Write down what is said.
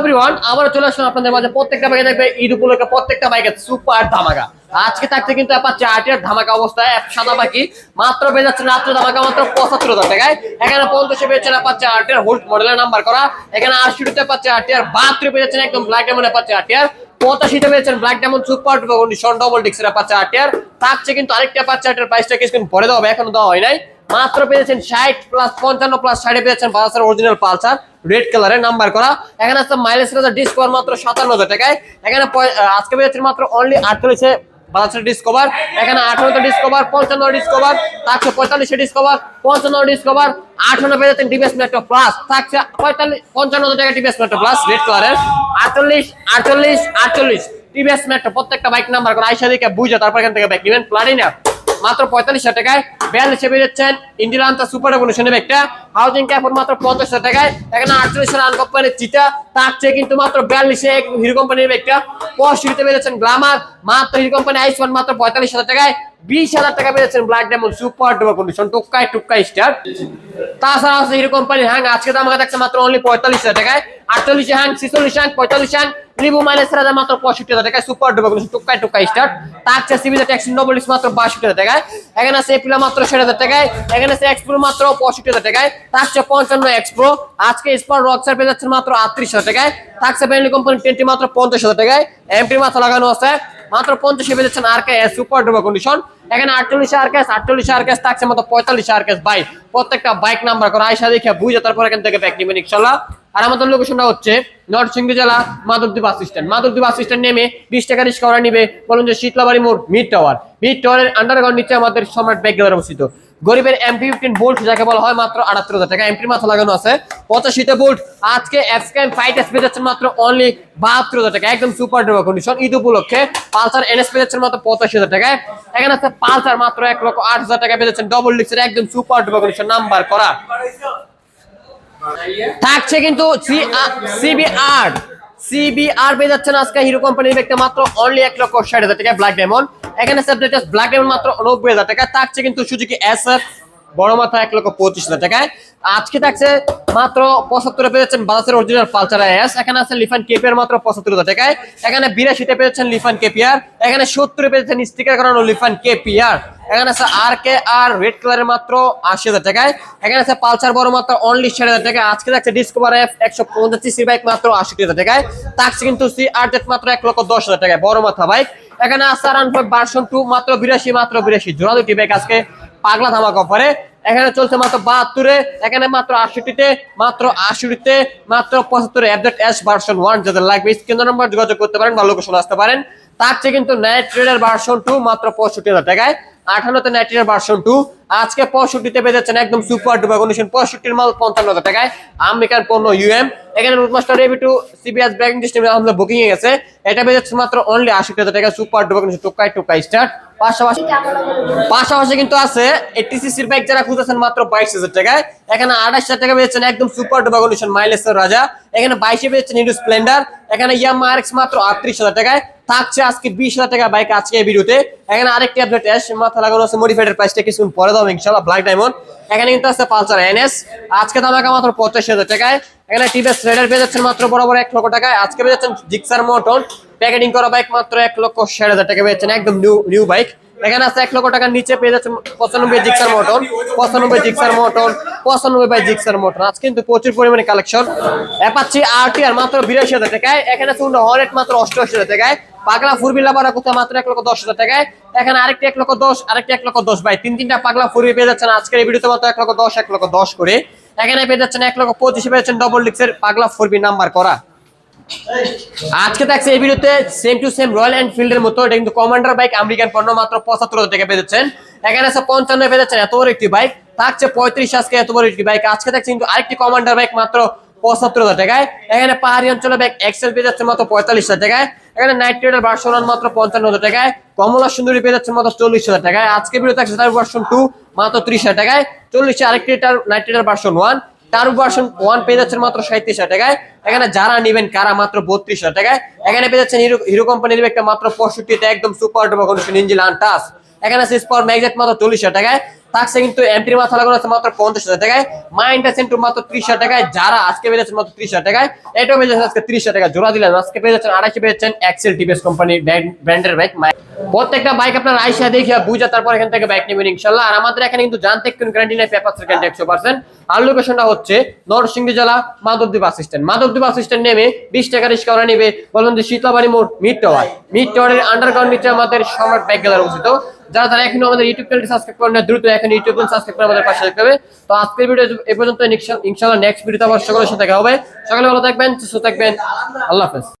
Everyone আবার চলে আসলাম আপনাদের মাঝে। প্রত্যেকটা বাইকে দেখবে ঈদ উপলক্ষে প্রত্যেকটা বাইকে সুপার ধামাকা। আজকে থাকছে কিন্তু অ্যাপাচি আর্টিয়ার ধামাকা অবস্থায় সাদা বাকি, মাত্র পেয়ে রাত্র ধামাকা, মাত্র পঁচাত্তর হাজার টাকায়। এখানে পঞ্চাশে পেয়েছেন অ্যাপাচি আর্টিয়ার হোল্ড মডেলের নাম্বার করা। এখানে আশিটিতে অ্যাপাচি আর্টিয়ার বাহাত্তর পেয়ে একদম ব্ল্যাক ডায়মন্ড অ্যাপাচি আর্টিয়ার পঁচাশিতে পেয়েছেন black diamond super condition double ডিক্সের Apache RTR থাকছে কিন্তু আরেকটা অ্যাপাচি আর্টিয়ার প্রাইসটা কিছুদিন পরে দেওয়া হবে, এখনও দেওয়া হয় নাই। মাত্র পেয়েছেন ষাট প্লাস পঞ্চান্ন প্লাস ষাটে পেয়েছেন পালসার অরিজিনাল পালসার রেড কালারের নাম্বার করা। এখানে আছে মাইলেজ ডিসকভার মাত্র সাতান্ন হাজার টাকায়। এখানে আজকে পেয়েছেন মাত্র অনলি আটচল্লিশে বালাসের ডিসকভার এখানে আঠারোতে ডিসকভার পঞ্চান্ন ডিসকভার থাকছে পঁয়তাল্লিশে ডিসকভার পঞ্চান্ন ডিসকভার আঠান্ন পেয়ে যাচ্ছেন ডিবিএস মেট্রো প্লাস থাকছে পঁয়তাল্লিশ, পঞ্চান্ন হাজার টাকা ডিবিএস মেট্রো প্লাস রেড কালারের আটচল্লিশ আটচল্লিশ আটচল্লিশ টিভিএস মেট্রো প্রত্যেকটা বাইক নাম্বার করে আইসা দিকে বুঝে তারপর এখান থেকে বাইক নেবেন। প্লাটিনা মাত্র পঁয়তাল্লিশ টাকায় বিয়াল্লিশে বেরোচ্ছেন ইন্ডিয়ান আন্তা সুপার রেভলিউশন একটা হাউজিং ক্যাপন মাত্র পঞ্চাশ টাকায়। এখানে আটচল্লিশ রান কোম্পানির চিটা তার চেয়ে কিন্তু মাত্র বিয়াল্লিশে হিরো কোম্পানির একটা পঁয়ষট্টিতে বেরোচ্ছেন গ্লামার মাত্র হিরো কোম্পানি আইসমান মাত্র পঁয়তাল্লিশ হাজার টাকায়। বিশ হাজার টাকা পেয়েছেন ব্ল্যাক ডায়মন্ড সুপার ডুবা কন্ডিশন টুকাই টুকাই স্টার তাছাড়া আছে হিরো কোম্পানির হ্যাং আজকে দাম থাকছে মাত্র অনলি পঁয়তাল্লিশ হাজার টাকায়। আটচল্লিশে হ্যাং ছিচল্লিশ হ্যাং পঁয়তাল্লিশ হ্যাং মাত্র তার মাত্র এখানে আছে এপ্রিল মাত্র ষাট হাজার টাকায়, এখানে এক্সপ্রো মাত্র পঁয়ষট্টি হাজার টাকায় চেয়ে পঞ্চান্ন এক্সপ্রো আজকে স্পার যাচ্ছে মাত্র আটত্রিশ হাজার টাকায় থাকছে ব্যান্ডলি কোম্পানি টেনটি মাত্র পঞ্চাশ হাজার টাকায় এমপি মাথা লাগানো আছে। মাত্র পঞ্চাশে বেঁধেছেন আর কে সুপার ডুবা কন্ডিশন এখানে আটচল্লিশ আর ক্যাশ আটচল্লিশ আর ক্যাশ থাকছে মতো পঁয়তাল্লিশ আর কেস বাইক প্রত্যেকটা বাইক নাম্বার করে আয়সা দেখে বুঝে তারপর এখান থেকে ব্যাক নেবেন ইনশাল্লাহ। আর আমাদের লোকেশনটা হচ্ছে নরসিংদী জেলা Madhabdi bus stand Madhabdi bus নেমে বিশ টাকা রিক্সা নিবে। বলুন যে শীতলাবাড়ি মোড় মিড টাওয়ার মিড টাওয়ারের আন্ডারগ্রাউন্ড নিচে আমাদের সম্রাট ব্যাগ অবস্থিত। গরিবের এমপি ফিফটিন বোল্ট যাকে বলা হয় মাত্র আটাত্তর হাজার টাকা। এমপির মাথা লাগানো আছে। পঁচাশিতে বোল্ট আজকে এফস্ক্যান ফাইট এস যাচ্ছেন মাত্র অনলি বাহাত্তর হাজার টাকা। একদম সুপার ডুপার কন্ডিশন ঈদ উপলক্ষে। পালসার এনএস যাচ্ছেন মাত্র পঁচাশি হাজার টাকায়। এখানে আছে পালসার মাত্র এক লক্ষ আট হাজার টাকা পেয়ে যাচ্ছেন ডবল ডিক্সের একদম সুপার ডুপার কন্ডিশন নাম্বার করা। থাকছে কিন্তু সিবিআর সিবিআর পেয়ে যাচ্ছেন আজকে হিরো কোম্পানির ব্যক্তি মাত্র অনলি এক লক্ষ ষাট হাজার টাকা ব্ল্যাক ডায়মন্ড এখানে সাবজেক্ট ব্ল্যাক ডায়মন্ড মাত্র নব্বই হাজার টাকা থাকছে কিন্তু সুজুকি এস বড় মাথা এক লক্ষ পঁচিশ হাজার টাকায়। আজকে থাকছে মাত্র পঁচাত্তরে পেয়ে যাচ্ছেন বাজাজের অরিজিনাল পালসার এস এখানে আছে লিফান কেপিয়ার মাত্র পঁচাত্তর হাজার টাকায়। এখানে বিরাশিতে পেয়েছেন লিফান কেপিয়ার এখানে সত্তরে পেয়েছেন স্টিকার করানো লিফান কেপিয়ার এখানে আছে আর কে আর রেড কালারের মাত্র আশি হাজার টাকায়। এখানে আছে পালসার বড় মাত্র অনলি ষাট হাজার টাকা আজকে থাকছে ডিসকভার এফ একশো পঞ্চাশ সি বাইক মাত্র আশি হাজার টাকায়। থাকছে কিন্তু সি আর জেড মাত্র এক লক্ষ দশ হাজার টাকায়। বড় মাথা বাইক এখানে আছে রান ভার্সন টু মাত্র বিরাশি মাত্র বিরাশি। জোড়া দুটি বাইক আজকে। পাগলা ধামাক অফারে এখানে চলছে মাত্র বাহাত্তরে, এখানে মাত্র আটষট্টিতে মাত্র আশিটিতে, মাত্র পঁচাত্তরে অ্যাপডেট এস ভার্সন ওয়ান যাদের লাগবে স্ক্রিন নম্বর যোগাযোগ করতে পারেন বা লোকেশন আসতে পারেন। তার চেয়ে কিন্তু নাইট ট্রেডার ভার্সন টু মাত্র পঁয়ষট্টি হাজার টাকায়। আঠান্নতে নাইট ভার্সন টু আজকে পঁয়ষট্টিতে পেয়ে যাচ্ছেন একদম সুপার ডুবা কন্ডিশন পঁয়ষট্টির মাল পঞ্চান্ন হাজার টাকায় আমেরিকান পণ্য ইউএম এখানে রুটমাস্টার রেবি টু সিবিএস ব্যাংক সিস্টেমে আমাদের বুকিং এ গেছে। এটা পেয়ে যাচ্ছে মাত্র অনলি আশি হাজার টাকা সুপার ডুবা কন্ডিশন টোকাই টোকাই স্টার্ট পাশাপাশি পাশাপাশি কিন্তু আছে এইটি সিসির বাইক যারা খুঁজেছেন মাত্র বাইশ হাজার টাকায়। এখানে আঠাশ হাজার টাকা পেয়েছেন একদম সুপার ডুবা কন্ডিশন মাইলেজের রাজা। এখানে বাইশে পেয়েছেন হিরো স্প্লেন্ডার এখানে ইয়ামা আরএক্স মাত্র আটত্রিশ হাজার টাকায়। থাকছে আজকে বিশ হাজার টাকা বাইক আজকে এই ভিডিওতে। এখানে আরেকটি আপডেট এস মাথা লাগানো আছে মডিফাইডের প্রাইসটা কিছু পরে দাও ইনশাল্লাহ ব্ল্যাক ডায়মন্ড এখানে কিন্তু আছে পালসার এনএস আজকে দাম একা মাত্র পঁচাশি হাজার টাকায়। এখানে টিভিএস রেডার পেয়ে যাচ্ছেন মাত্র বরাবর এক লক্ষ টাকায়। আজকে পেয়ে যাচ্ছেন জিক্সার মোটন প্যাকেটিং করা বাইক মাত্র এক লক্ষ ষাট হাজার টাকা পেয়ে যাচ্ছেন। একদম নিউ নিউ বাইক এখানে আছে এক লক্ষ টাকার নিচে পেয়ে যাচ্ছেন পঁচানব্বই জিক্সার মটন পঁচানব্বই জিক্সার মটন পঁচানব্বই বাই জিক্সার মোটন আজ কিন্তু প্রচুর পরিমাণে কালেকশন অ্যাপাচি আরটিআর মাত্র বিরাশি হাজার টাকায়। এখানে আছে হরেট মাত্র অষ্টআশি হাজার টাকায়। পাগলা ফুরবিলা বারা কোথাও মাত্র এক লক্ষ দশ হাজার টাকায়। এখানে আরেকটি এক লক্ষ দশ, আরেকটি এক লক্ষ দশ বাই তিন। তিনটা পাগলা ফুরবি পেয়ে যাচ্ছেন আজকের এই ভিডিওতে মাত্র এক লক্ষ দশ, এক লক্ষ দশ করে। এখানে পেয়ে যাচ্ছেন এক লক্ষ পঁচিশে, পেয়ে যাচ্ছেন ডবল ডিক্সের পাগলা ফুরবি নাম্বার করা। আজকে থাকছে এই ভিডিওতে সেম টু সেম রয়্যাল এনফিল্ডের মতো, এটা কিন্তু কমান্ডার বাইক আমেরিকান পণ্য মাত্র পঁচাত্তর হাজার টাকা পেয়ে যাচ্ছেন। এখানে আছে পঞ্চান্ন পেয়ে যাচ্ছেন, এত বড় একটি বাইক থাকছে পঁয়ত্রিশ আজকে এত বড় একটি বাইক আজকে থাকছে কিন্তু আরেকটি কমান্ডার বাইক মাত্র পঁচাত্তর হাজার টাকায়। এখানে পাহাড়ি অঞ্চলে বাইক এক্সেল পেয়ে যাচ্ছে মাত্র পঁয়তাল্লিশ হাজার টাকায়। এখানে নাইট ট্রেডার ভার্সন মাত্র পঞ্চান্ন হাজার টাকায়। কমলা সুন্দরী পেয়ে যাচ্ছে মাত্র চল্লিশ হাজার টাকায়। আজকে ভিডিও থাকছে তার ভার্সন টু মাত্র ত্রিশ হাজার টাকায়। চল্লিশে আরেকটি নাইট tedder version one turbo version one পেয়ে যাচ্ছেন মাত্র সাঁত্রিশ হাজার টাকায়। এখানে যারা নেবেন কারা মাত্র বত্রিশ টাকায় এখানে পেয়ে যাচ্ছেন হিরো কোম্পানি কোম্পানির একটা মাত্র পঁয়ষট্টি একদম সুপার ডুপার কন্ডিশন ইঞ্জিন আনটাস এখানে আছে স্পর ম্যাগজেট মাত্র চল্লিশ টাকায় থাকছে কিন্তু এমটির মাথা লাগানো আছে মাত্র পঞ্চাশ হাজার টাকায়। মাইন্ডটা সেন্টু মাত্র ত্রিশ হাজার টাকায়। যারা আজকে মাত্র ত্রিশ হাজার টাকায়, এটাও আজকে ত্রিশ হাজার টাকা জোড়া দিলেন, আজকে আড়াইশো এক্সেল টিভিএস কোম্পানি ব্র্যান্ডের বাইক প্রত্যেকটা বাইক আপনার আইসা তারপর এখান থেকে বাইক নেবেন ইনশাল্লাহ। আর আমাদের এখানে কিন্তু জানতে গ্যারান্টি পেপার একশো পার্সেন্ট আর লোকেশনটা হচ্ছে জেলা Madhabdi bus stand bus stand নেমে বিশ টাকা রিক্সা ওরা নেবে। বলবেন যে শীতলাবাড়ি মোড় মিড টাওয়ার মিড টাওয়ারের আন্ডারগ্রাউন্ড নিচে আমাদের সম্রাট বাইক অবস্থিত। যারা তারা এখনও আমাদের ইউটিউব চ্যানেলটি সাবস্ক্রাইব করেন দ্রুত এখন ইউটিউব সাবস্ক্রাইব করে আমাদের পাশে থাকবে তো আজকের ভিডিও এ পর্যন্ত ইনশাআল্লাহ নেক্সট ভিডিওতে আবার সকলের সাথে দেখা হবে। সকালে ভালো থাকবেন, সুস্থ থাকবেন। আল্লাহ হাফেজ।